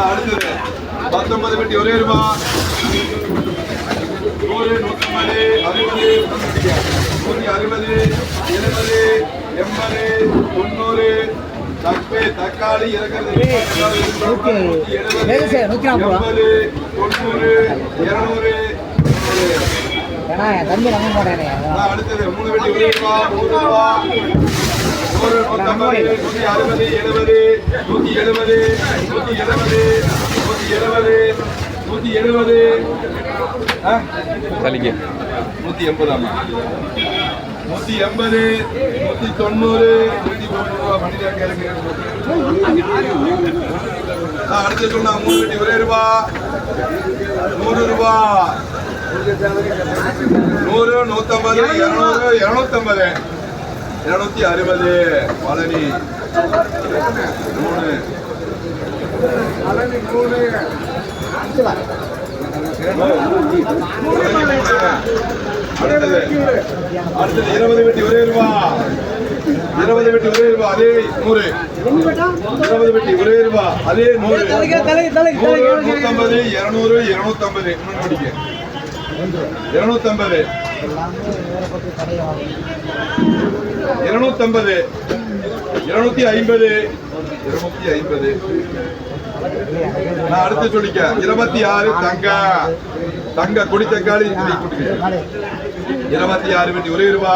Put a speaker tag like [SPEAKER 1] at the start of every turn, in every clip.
[SPEAKER 1] அடுத்தது பத்தொன்பது பெட்டி ஒரே ரூபா. நூறு நூற்றம்பது அறுபது நூற்றி அறுபது எழுபது எண்பது தொண்ணூறு. தப்பு தக்காளி இறக்கிறது. எண்பது தொண்ணூறு இருநூறு. அடுத்தது மூணு வெட்டி ஒரு ரூபா நூறு ரூபா. நூற்றி அறுபது எழுபது நூற்றி எழுபது நூற்றி எழுபது நூற்றி எழுபது நூற்றி எழுபது
[SPEAKER 2] சலிங்க
[SPEAKER 1] நூற்றி எண்பதாமா நூற்றி எண்பது நூற்றி தொண்ணூறு நூற்றி தொண்ணூறு ஆ, அடுத்து சொன்னா மூணு வெட்டி ஒரே ரூபா நூறு ரூபா நூறு நூத்தம்பது இருநூறு இருநூத்தம்பது. இருநூத்தி அறுபது. பழனி. மூணு. பழனி மூணு. அடுத்தது. அடுத்தது இருபது வெட்டி ஒரே ரூபா. இருபது வெட்டி ஒரே ரூபா அதே நூறு. இருபது வெட்டி ஒரே ரூபா அதே நூறு. நூறு நூத்தம்பது இருநூறு இருநூத்தம்பது. இன்னொன்று படிக்க இருநூத்தம்பது. இருநூத்தம்பது. இருநூத்தி ஐம்பது. இருநூத்தி ஐம்பது. நான் அடுத்து சொல்லிக்க. இருபத்தி ஆறு தங்க. தங்க கொடி தக்காளி இருபத்தி ஆறு வெட்டி ஒரே ரூபா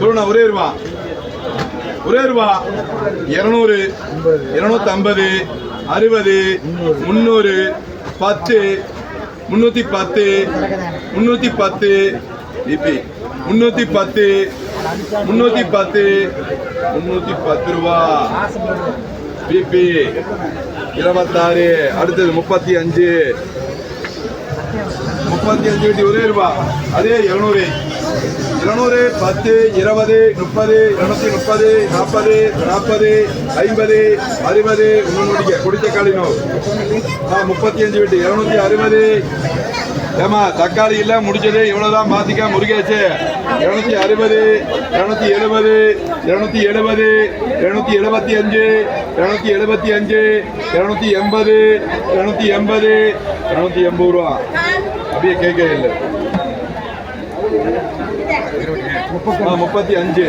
[SPEAKER 1] சொல்லுண்ணா ஒரே ரூபா ஒரே ரூபா இருநூறு. இருநூத்தி ஐம்பது அறுபது. முந்நூறு. பத்து. முன்னூத்தி பத்து முன்னூத்தி பத்து பிபி முன்னூத்தி பத்து முன்னூத்தி பத்து முன்னூத்தி பத்து ரூபா. பிபி இருபத்தாறு அடுத்தது முப்பத்தி அஞ்சு. முப்பத்தி அஞ்சு வெட்டி ஒரே ரூபா. அதே இருநூறு. இருநூறு பத்து இருபது முப்பது இருநூத்தி முப்பது நாற்பது நாற்பது ஐம்பது அறுபது உங்களுடைய குடித்த காலினோ. ஆ முப்பத்தி அஞ்சு வீட்டு இருநூத்தி அறுபது. ஏமா தக்காளி இல்ல முடிச்சது இவ்வளவுதான் பாத்திக்க முருகேச்சு இருநூத்தி அறுபது இருநூத்தி எழுபது இருநூத்தி எழுபது இருநூத்தி எழுபத்தி அஞ்சு இருநூத்தி எழுபத்தி அஞ்சு இருநூத்தி எண்பது இருநூத்தி எண்பது இருநூத்தி எண்பது ரூபா. அப்படியே கேட்க இல்லை. முப்பத்தி அஞ்சு.